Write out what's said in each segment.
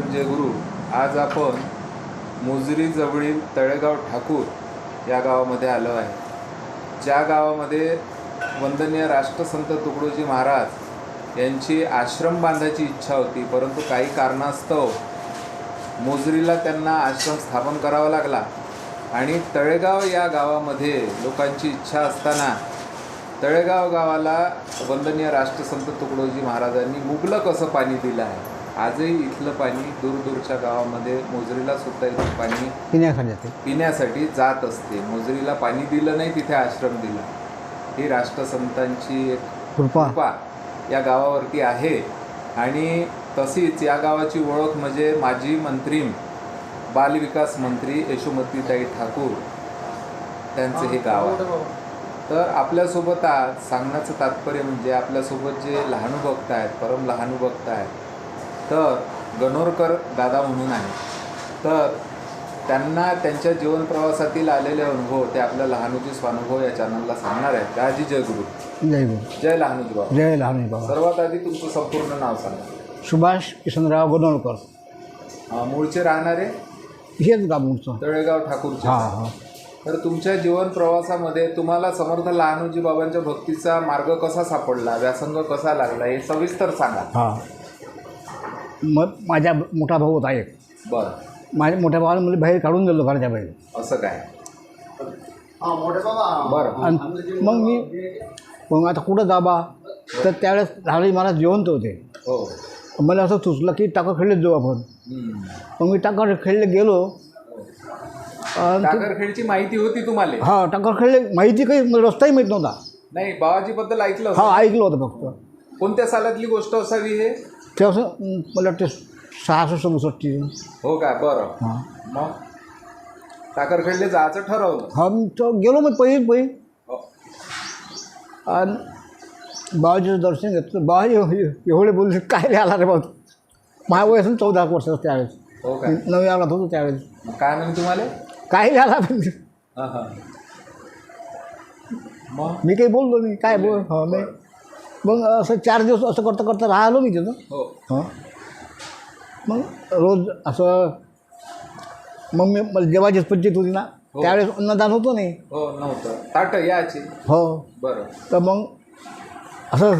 रामप्रेम गुरु आज आपण मुजरीजवळील तळेगाव ठाकूर या गावामध्ये आलो आहे. ज्या गावामध्ये वंदनीय राष्ट्रसंत तुकडोजी महाराज यांची आश्रम बांधायची इच्छा होती परंतु काही कारणास्तव मोजरीला त्यांना आश्रम स्थापन करावा लागला आणि तळेगाव या गावामध्ये लोकांची इच्छा असताना तळेगाव गावाला वंदनीय राष्ट्रसंत तुकडोजी महाराजांनी मुबलक असं पाणी दिलं आहे. आजही इथलं पाणी दूरदूरच्या गावामध्ये मोजरीला सुद्धा इथलं पाणी पिण्यासाठी पिण्यासाठी जात असते. मोजरीला पाणी दिलं नाही तिथे आश्रम दिला. ही राष्ट्रसंतांची एक कृपा. कृपा या गावावरती आहे. आणि तशीच या गावाची ओळख म्हणजे माजी मंत्री बालविकास मंत्री यशोमतीताई ठाकूर त्यांचं हे गाव आहे. तर आपल्यासोबत आज सांगण्याचं तात्पर्य म्हणजे आपल्यासोबत जे लहानुभक्त आहेत परम लहानुभक्त आहेत तर गणोरकर दादा म्हणून आहेत. तर त्यांना त्यांच्या जीवन प्रवासातील आलेले अनुभव ते आपल्या लहानुजी स्वानुभव या चॅनलला सांगणार आहेत. दाजी जय गुरु. जय गुरु. जय लहानुजी बाबा. जय लहान बाबा. सर्वात आधी तुमचं संपूर्ण नाव सांगा. सुभाष किशनराव अं, मूळचे राहणारे? हेच गावचं तळेगाव ठाकूरचे. हां हां. तर तुमच्या जीवन प्रवासामध्ये तुम्हाला समर्थ लहानोजी बाबांच्या भक्तीचा मार्ग कसा सापडला? व्यासंग कसा लागला? हे सविस्तर सांगा. हां. मग माझ्या मोठा भाऊ होता एक. बरं. माझ्या मोठ्या भावाने मला बाहेर काढून दिलं घराच्या बाहेर. असं काय? बरं. आणि मग मी मग आता कुठं जाबा? तर त्यावेळेस लहानजी महाराज जिवंत होते. हो. मला असं सुचलं की टाका खेळलेच जाऊ आपण. हम्म. मग मी टाका खेळले गेलो. आणि ते- टाकरखेडची माहिती होती तुम्हाला? हा टाका खेळले माहिती काही मला रस्ताही माहीत नव्हता. नाही बाबाजी बद्दल ऐकलं हा. ऐकलं होतं फक्त. कोणत्या सालातली गोष्ट असावी हे? ते असं अं, मला वाटते सहाशे सदुसष्टची हो काय? बरं. हां. मग? टाकरखेडले जायचं ठरवलं. हा मी तो गेलो मग पहिली पहिली. हो. आणि बाबाजीचं दर्शन घेतलं. बाबाजी एवढे बोलले काय रे आला रे बाबा माझ्या वय असेल चौदा वर्षाचं त्यावेळेस. हो काय? नवी आला होतो त्यावेळेस. मग काय म्हणे तुम्हाला? काय आला हा, हा. मग? मी काही बोललो नाही. काय बोल? हो नाही. मग असं चार दिवस असं करता करता राहिलो मी तिथं. हो. हां. मग रोज असं मग मी मला जेव्हाचीच पंचायत होती ना हो. त्यावेळेस अन्नदान होतं नाही. हो नव्हतं. ताट याची हो. बरं. तर मग असं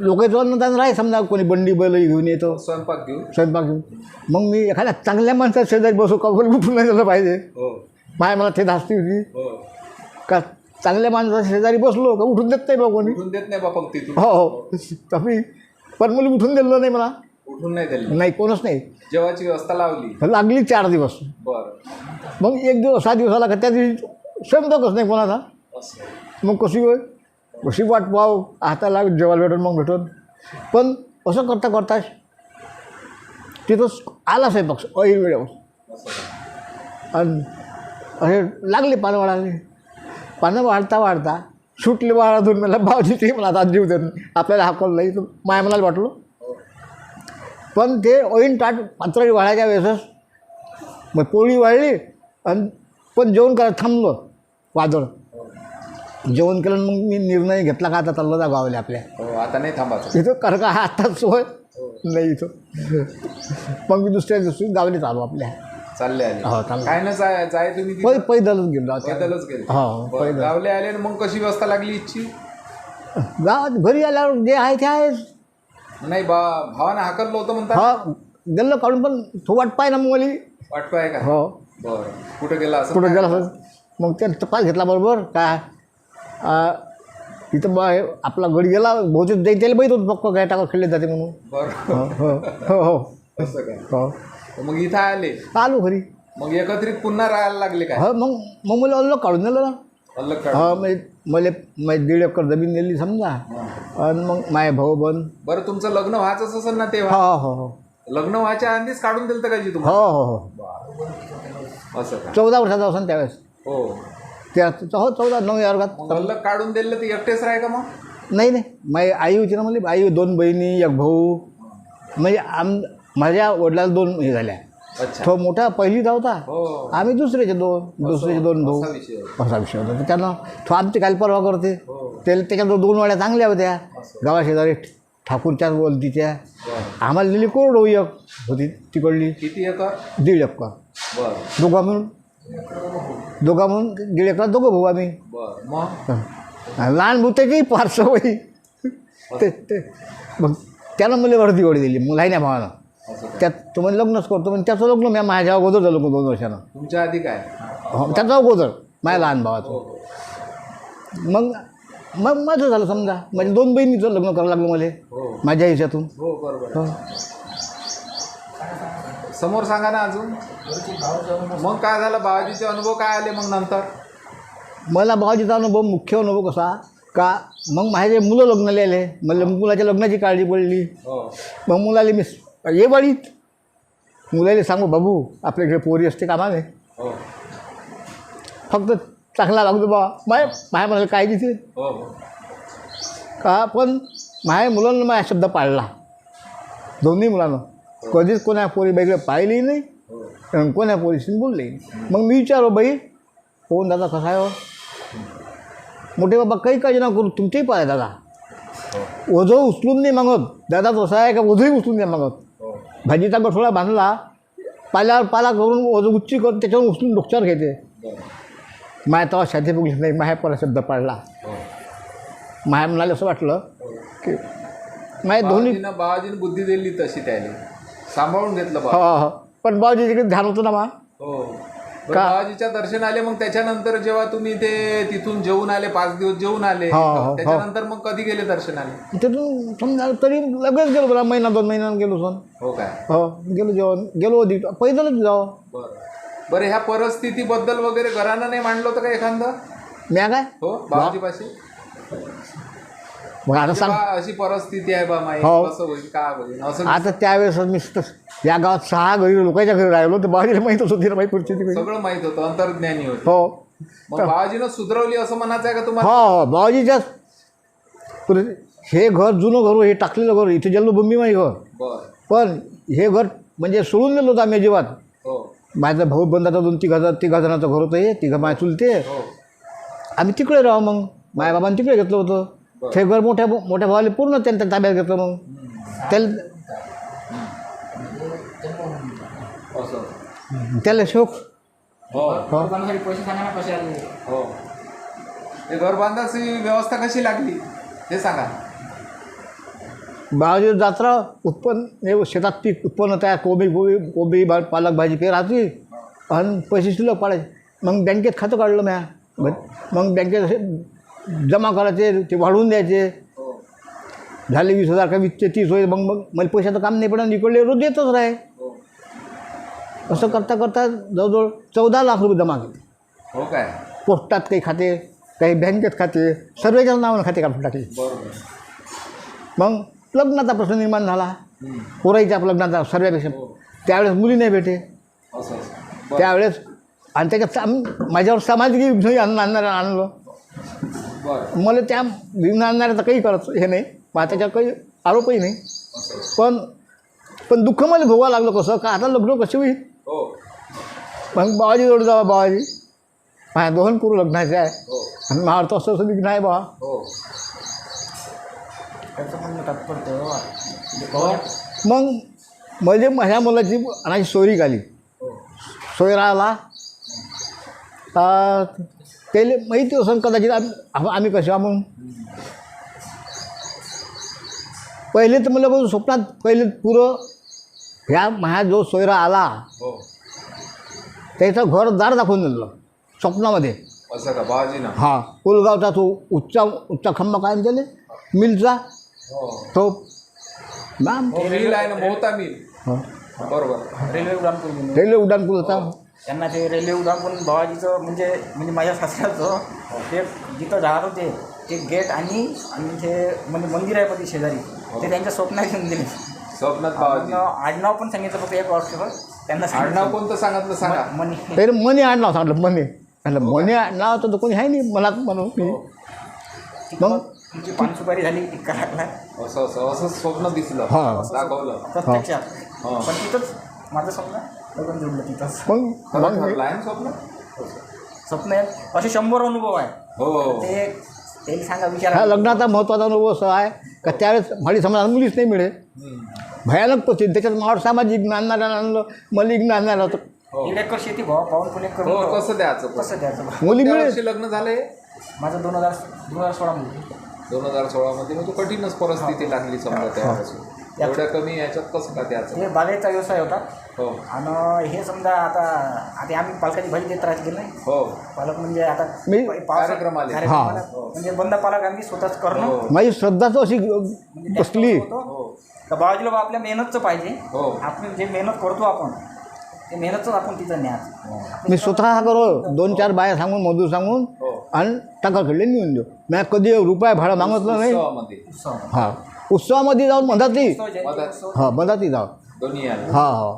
लोकांचं अन्नदान राही समजा कोणी बंडी बैल घेऊन येतो. स्वयंपाक घेऊन. स्वयंपाक घेऊन. मग मी एखाद्या चांगल्या माणसात शेजारी बसू का बोल उठून नाही झालं पाहिजे. हो. माय मला ते धास्ती होती. हो. का चांगल्या माणसाच्या शेजारी बसलो का उठून देत नाही बा कोणी. उठून देत नाही बा पंक्तीतून हो हो. तरी पण मुली उठून दिलं नाही मला. उठून नाही दिलं. नाही कोणच नाही. जेवाची व्यवस्था लावली. लागली चार दिवस. बरं. मग एक दिवस सहा दिवस आला का त्या दिवशी स्वयंपाकच नाही कोणाचा. असं. मग कशी होय? कशी वाट पाव हाताला जेवायला भेटून मग भेटून. पण असं करता करता तिथंच आला स्वयंपाक ऐन वेळेवर. असं. आणि असे लागले पानं वाढायला पानं वाढता वाढता सुटले वाढातून मला भावजी ते मला आता जीव देत. आपल्याला हाकल नाही तर माय मनाला वाटलो. पण ते ऐन ताट पातळी वाढायच्या वेळेसच मग पोळी वाढली आणि पण जेवण करायला थांबलं वादळ. जेवण केलं मग मी निर्णय घेतला का आता चाललं जा गावाले आपल्या. हो आता नाही थांबायचं. इथं कर का आताच सोय नाही इथं. मग मी दुसऱ्या दिवशी गावाले चालू आपल्या. चालले आले. हो चाललं. काय ना जाय जाय तुम्ही पै? पैदलच गेलो आता पैदलच गेले. हो बरं, पैदल. गावले आले आणि मग कशी व्यवस्था लागली इच्छी गावात घरी आल्यावर जे आहे ते आहेच नाही बा भावानं हाकललं होतं म्हणता हा दिलं काढून पण तो वाट पाय ना मग मला आहे का? हो. बरं. कुठं गेला असं? कुठं गेला असं? मग त्या तपास घेतला बरोबर काय? आ, तिथं बा आपला गडी गेला बहुतेक त्याला माहीत होतं पक्क काय टाका खेळले जाते म्हणून. बरं. हो हो हो हो. असं काय? हो. तर मग इथं आले. आलो घरी. मग एकत्रित पुन्हा राहायला लागले काय? हो मग मग मला अल्ल काढून दिलं ना. अलग काढ हा म्हणजे मला माझी दीड एकर जमीन दिली समजा. आणि मग माझे भाऊ बन. बरं तुमचं लग्न व्हायचंच असेल ना तेव्हा? हो हो हो. लग्न व्हायच्या आधीच काढून दिलं का जी हो तुम्हाला? हो हो असं का? चौदा वर्षाचा असं त्यावेळेस. हो. त्या हो चौदा नऊ या वर्गात. मग अलग काढून दिलं ते एकटेच राह का मग? नाही नाही. माझी आई होती ना म्हणजे आई दोन बहिणी एक भाऊ. म्हणजे आम माझ्या वडिलाला दोन हे झाल्या. अच्छा. तो मोठा पहिलीचा होता. हो. आम्ही दुसऱ्याचे दोन दुसऱ्याचे दोन भाऊ असा विषय होता. तर त्यानं तो आमची काल परवा करते. हो. त्याला त्याच्या दोन वाड्या चांगल्या होत्या. गावाशेजारी ठाकूरच्या बोलतीच्या आम्हाला दिली कोरडो एक होती तिकडली. किती एकर? दीड एकर. दोघा म्हणून दोघा म्हणून दीड एकर दोघं भाऊ आम्ही. लहान भाऊ त्याची फारसं होई. ते मग त्यानं मला वर्दी गोडी दिली. मग नाही भावानं? त्यात तो म्हणजे लग्नच करतो पण त्याचं लग्न मी माझ्या अगोदर झालं दोन वर्षानं. तुमच्या आधी काय? हो, त्याचं अगोदर माझ्या लहान भावाचं. मग मग माझं झालं समजा. म्हणजे दोन बहिणीचं लग्न करावं लागलं मला. हो. माझ्या ह्याच्यातून हो बरोबर. हो. समोर सांगा ना अजून. मग काय झालं? बाबाजीचे अनुभव काय आले मग नंतर? मला बाबाजीचा अनुभव मुख्य अनुभव कसा? का मग माझे मुलं लग्नाला आले. मला मुलाच्या लग्नाची काळजी पडली. मग मुलाला मी ये बाळीत मुलाला सांगू बाबू आपल्याकडे पोरी असते कामाने हो. फक्त चांगला लागतो बा. माय माय म्हणाल काय तिथे हो हो. का पण माझ्या मुलांना माझा शब्द पाळला. दोन्ही मुलांना. कधीच कोणा पोरी बाईकडे पाहिली नाही आणि कोण्या पोलिसीने बोलले मग मी विचारो बाई कोण दादा कसा आहे हो? मोठे बाबा काही काळजी ना करू तुमचेही पाय दादा. ओझं उचलून नाही मागत. दादा तसा आहे का? ओझंही उचलून नाही मागत. भाजीचा गठोडा बांधला पाल्यावर पाला करून उच्ची करून त्याच्यावर उचलून डोक्यावर घेते माया तेव्हा शादी बघली नाही माया परा शब्द पाडला माया म्हणाले असं वाटलं की माया दोन्ही बाबाजीनं बुद्धी दिली तशी त्याने. सांभाळून घेतलं हो हो. पण बाबाजी तिकडे ध्यान होतं ना मा? हो? बाबाजीच्या दर्शन आले मग त्याच्यानंतर जेव्हा तुम्ही ते तिथून जेवून आले पाच दिवस जेवून आले हो, हो, हो. त्याच्यानंतर मग कधी गेले दर्शनाले तिथून समजा तरी लगेच गेलो बरं महिना दोन महिन्यानं गेलो सण हो काय? हो गेलो जेवण गेलो अधिक पैदलच जावं. बरं. बरं ह्या परिस्थितीबद्दल वगैरे घरानं नाही मांडलं होतं का एखादं? म्या काय? हो बाबाजीपाशी मग आता सांग. बा, अशी परिस्थिती आहे बा माई. हो. कसं होईल का होईल? असं आता त्यावेळेस मी या गावात सहा घरी लोकांच्या घरी राहिलो तर बाबाजीला माहीतच होती ना माहिती परिस्थिती. सगळं माहीत होतं अंतर्ज्ञानी होतं. हो. मग बाबाजीनं सुधरवली असं म्हणायचं आहे का तुम्हाला? हो हो. बाबाजीच्याच पुढे- हे घर जुनं घर हो, हे टाकलेलं घर इथे जन्मभूमी माही घर. बर. पण हे घर म्हणजे सोडून दिलं होतं आम्ही अजिबात. हो. माझा भाऊ बंधाचा दोन तिघा जण तिघा जणाचं घर होतं हे तिघं माझ्या चुलते. हो. आम्ही तिकडे राहू मग. माझ्या बाबांनी तिकडे घेतलं होतं. ते घर मोठ्या मोठ्या भावाला पूर्ण त्यांच्या ताब्यात घेतलं मग त्याला त्याला शोक. हो. हो हो. हे घर बांधायची व्यवस्था कशी लागली हे सांगा. बाबाजी जत्रा उत्पन्न हे शेतात पीक उत्पन्न तयार कोबी कोबी कोबी भा पालक भाजी काही राहते आणि पैसे शिल्लक पाडायचे. मग बँकेत खातं काढलं म्या. मग बँकेत जमा करायचे ते वाढवून द्यायचे. हो. झाले वीस हजार का वीसचे तीस होईल मग मग मला पैशाचं काम नाही पडलं इकडले रोज येतच राहे. हो. असं करता करता जवळजवळ चौदा लाख रुपये जमा केले. हो काय? पोस्टात काही खाते काही बँकेत खाते सर्वेच्या नावानं खाते काढून टाकले. मग लग्नाचा प्रश्न निर्माण झाला. पोराईच्या लग्नाचा सर्वेपेक्षा हो. त्यावेळेस मुली नाही भेटे. त्यावेळेस आणि त्याच्यात माझ्यावर सामाजिक आणणारं आणलं. मला त्या विघ्न आणणाऱ्याचं काही करत हे नाही. त्याच्यावर काही आरोपही नाही. पण पण दुःख मला भोगावं लागलं कसं? का आता लग्न कसे होईल? हो. मग बाबाजी जोड जावा बाबाजी माझ्या दोन पुरं लग्नाचे आहे. हो. आणि मला अर्थ असं असं विघ्न आहे बा. हो. हो मग म्हणजे माझ्या मुलाची अनाची सोयरी हो. सोयरा आला. त्याला माहिती असं कदाचित आम्ही आम- आम्ही कसे आहो म्हणून. पहिले तर मला बघून स्वप्नात पहिले पुरं ह्या माझ्या जो सोयरा आला. हो. त्याचं घर दार दाखवून दिलं स्वप्नामध्ये. असं का बाबाजीनं हा पुलगावचा तो उच्चा उच्चा खंबा काय त्याले मिलचा. हो. तो मॅम हो मिल आहे ना मोहता मिल. हा. बरोबर. रेल्वे उड्डाण पूल रेल्वे उड्डाण पूल होता. त्यांना ते रेल्वे पूल बाबाजीचं म्हणजे म्हणजे माझ्या सासऱ्याचं ते जिथं राहत होते ते गेट आणि आणि ते म्हणजे मंदिर आहे पती शेजारी ते त्यांच्या स्वप्नात घेऊन दिले स्वप्नात बाबाजी. आडनाव पण सांगितलं फक्त एक वर्षभर त्यांना आडनाव कोणतं सांगितलं सांगा. मनी. तरी मनी आडनाव सांगितलं मनी. म्हटलं मनी आडनाव तर कोणी आहे नाही मला म्हणून. मी मग तुमची पानसुपारी झाली टिक्का लागला. असं असं असं स्वप्न दिसलं. हा. दाखवलं. प्रत्यक्षात. हा. पण तिथंच माझं स्वप्न? तिथंच मग मग मी- ठरलं आहे ना स्वप्न स्वप्न आहेत असे शंभर अनुभव आहे. हो. ते त्याला सांगा विचारा. लग्नाचा महत्त्वाचा अनुभव असा आहे का त्यावेळेस माडी समाजाला मुलीच नाही मिळे भयानक परिस्थिती. त्याच्यात मावळ सामाजिक ज्ञान नाही आणलं मलिक ज्ञान नाही राहतं. हो. एक एकर शेती भावा पुणेकर हो कसं द्यायचं पण? कसं द्यायचं बा? मुली त्या मिळे वर्षी लग्न झाले माझं दोन हजार दोन हजार सोळामध्ये दोन हजार सोळामध्ये म्हणजे कठीणच परिस्थिती लागली समजा त्यावेळेस. एवढ्या कमी याच्यात कसं का द्यायचं? हे बागायचा व्यवसाय होता. हो. आणि हे समजा आता आता आम्ही पालकाची भाजी देत राहत गेलो नाही? हो. पालक म्हणजे आता मी- कार्यक्रम आले. कार्यक्रमाला हो. म्हणजे बंद पालक आम्ही स्वतःच करणं. हो. माझी श्रद्धाच अशी म्हणजे बसली त्यात होतं. हो का बाबाजीला बा आपल्या मेहनतचं पाहिजे. हो. आपण जे मेहनत करतो आपण ते मेहनतच आपण तिथं न्यायचं मी स्वतः हा करो दोन चार बाया सांगून मजूर सांगून हो. आणि टाका खेळले नेऊन देऊ. मी कधी रुपये भाडं मागितलं नाही. उत्सवामध्ये हा. उत्सवामध्ये जाऊन मधात. उत्सव हा मधातली जाऊ दोन्ही आले हा हा.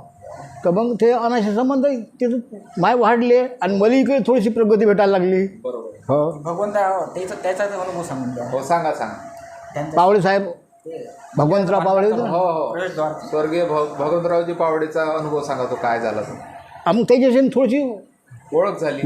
तर मग ते अनाशी संबंध तिथं माय वाढले आणि मला इकडे थोडीशी प्रगती भेटायला लागली. बरोबर. हो. भगवंता त्याचा त्याचा अनुभव सांगून द्या. हो सांगा सांगा. त्यांचं पावळे साहेब ते भगवंतराव पावळे ना? हो हो. स्वर्गीय भग भगवंतरावजी पावडेचा अनुभव सांगा तो काय झाला तो? मग त्याच्याशी थोडीशी ओळख झाली.